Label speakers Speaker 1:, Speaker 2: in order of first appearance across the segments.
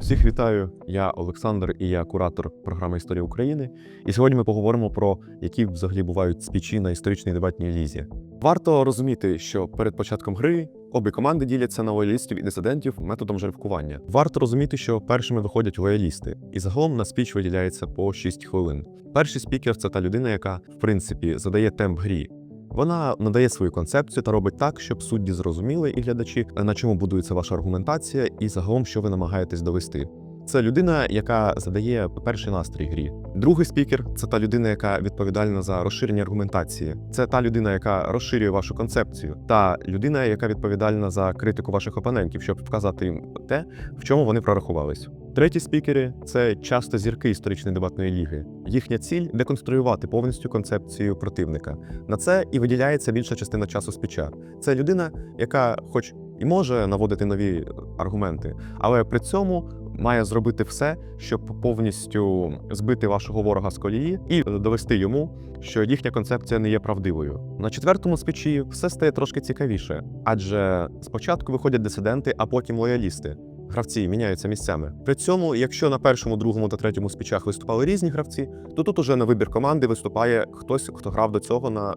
Speaker 1: Всіх вітаю! Я Олександр і я куратор програми Історія України. І сьогодні ми поговоримо про які взагалі бувають спічі на історичній дебатній лізі. Варто розуміти, що перед початком гри обі команди діляться на лоялістів і дисидентів методом жеребкування. Варто розуміти, що першими виходять лоялісти, і загалом на спіч виділяється по 6 хвилин. Перший спікер це та людина, яка в принципі задає темп грі. Вона надає свою концепцію та робить так, щоб судді зрозуміли і глядачі, на чому будується ваша аргументація, і загалом, що ви намагаєтесь довести. Це людина, яка задає перший настрій грі. Другий спікер це та людина, яка відповідальна за розширення аргументації. Це та людина, яка розширює вашу концепцію, та людина, яка відповідальна за критику ваших опонентів, щоб вказати їм те, в чому вони прорахувались. Треті спікери це часто зірки історичної дебатної ліги. Їхня ціль деконструювати повністю концепцію противника. На це і виділяється більша частина часу спіча. Це людина, яка, хоч і може наводити нові аргументи, але при цьому має зробити все, щоб повністю збити вашого ворога з колії і довести йому, що їхня концепція не є правдивою. На четвертому спічі все стає трошки цікавіше, адже спочатку виходять дисиденти, а потім лоялісти. Гравці міняються місцями. При цьому, якщо на першому, другому та третьому спічах виступали різні гравці, то тут уже на вибір команди виступає хтось, хто грав до цього на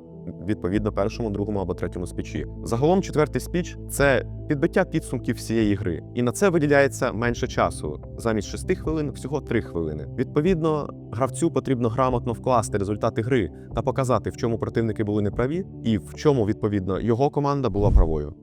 Speaker 1: відповідно першому, другому або третьому спічі. Загалом, четвертий спіч це підбиття підсумків всієї гри, і на це виділяється менше часу. Замість 6 хвилин всього 3 хвилини. Відповідно, гравцю потрібно грамотно вкласти результати гри та показати, в чому противники були неправі, і в чому відповідно його команда була правою.